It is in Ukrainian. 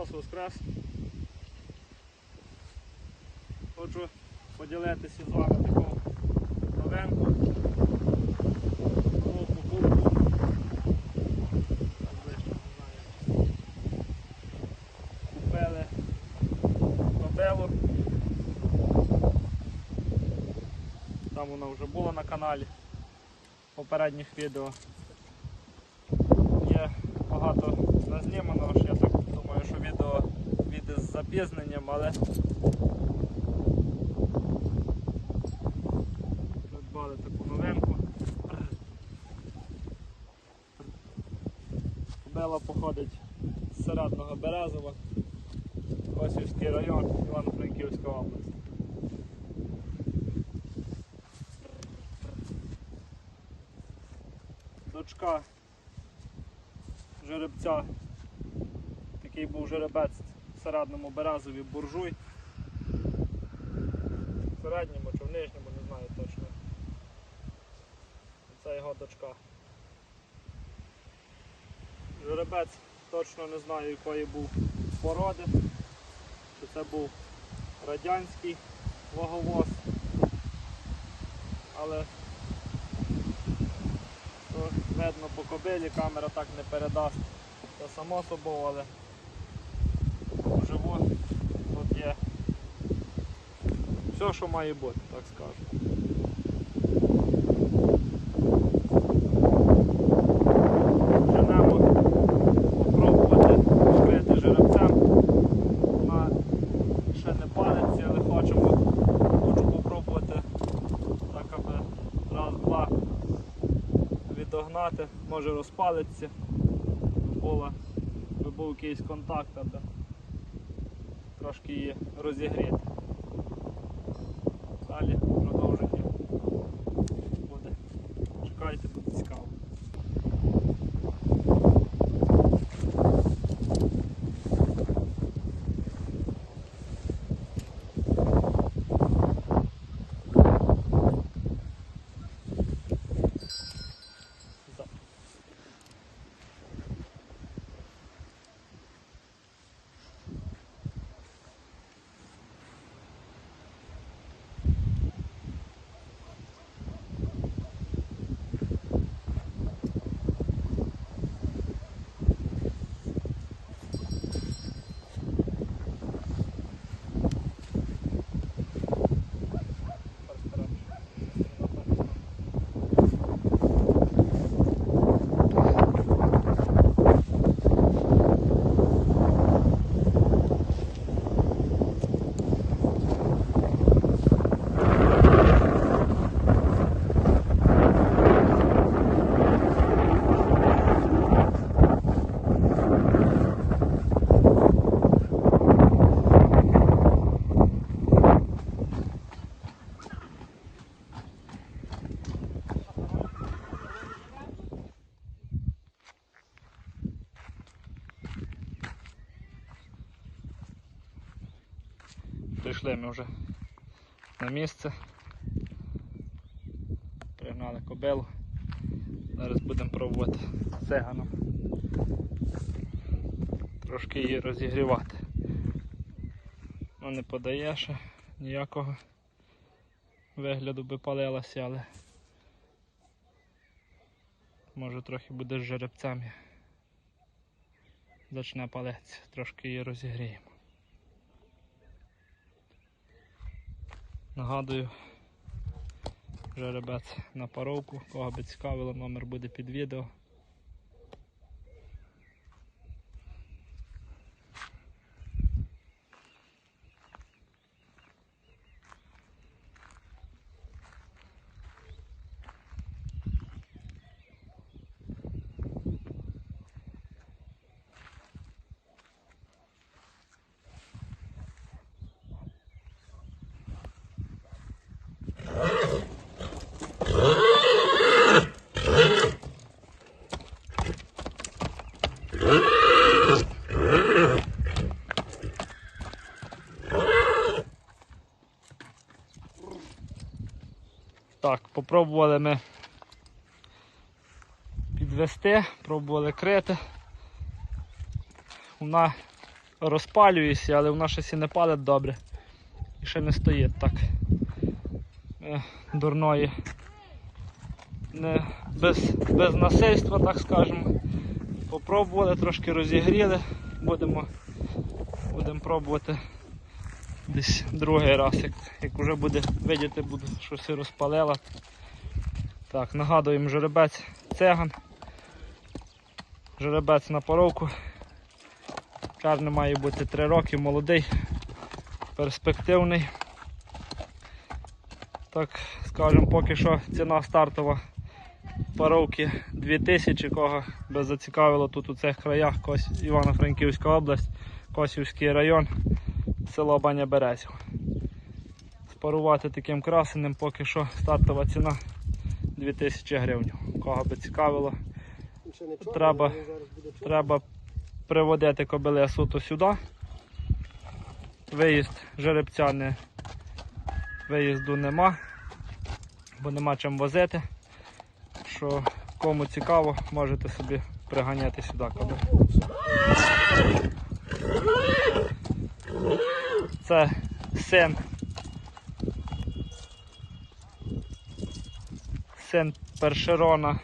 Христос Воскрес! Хочу поділитися з вами таку новинку. Нову покупку. Купили кобилу. Там вона вже була на каналі попередніх відео. Є багато назнімано, що я так думаю, що відео відео з запізненням, але придбали таку новинку. Кобила походить з середного Березова, Косівський район, Івано-Франківська область. Дочка жеребця. Такий був жеребець в середньому березові буржуй. В середньому чи в нижньому, не знаю точно. Це його дочка. Жеребець точно не знаю якої був породи. Чи це був радянський ваговоз. Але то видно по кобилі, камера так не передасть. Це само собою, але вживу тут є все, що має бути, так скажу. Почнемо попробувати вкрити жеребцем. Ще не палиться, але хочемо, хочу так аби раз-два відогнати, може розпалиться, була, би був якийсь контакт, аби трошки її розігріти. Olha. Прийшли ми вже на місце. Пригнали кобилу. Зараз будемо пробувати циганом. Трошки її розігрівати. Ну не подає ще ніякого вигляду би палилася, але може трохи буде з жеребцями. Зачне палитися, трошки її розігріємо. Нагадую, жеребець на паровку. Кого би цікавило, номер буде під відео. Так, попробували ми підвести, пробували крити. Вона розпалююся, але вона щось і не палить добре. І ще не стоїть так. Е, дурної. Не, без, без насильства, так скажемо. Попробували, трошки розігріли. Будемо, будемо пробувати десь другий раз, як, як вже буде видіти, буде щось і розпалила. Так, нагадуємо жеребець цеган. Жеребець на поровку. Чарний має бути 3 роки, молодий, перспективний. Так, скажемо, поки що ціна стартова паровки 2000, кого би зацікавило тут у цих краях Івано-Франківська область, Косівський район, село Баня Березів. Спарувати таким красеним поки що стартова ціна 2000 гривень. Кого би цікавило, Треба- треба приводити кобили суто сюди. Виїзд жеребця не виїзду нема, бо нема чим возити. Що кому цікаво, можете собі приганяти сюди кобил. Це син. Син першерона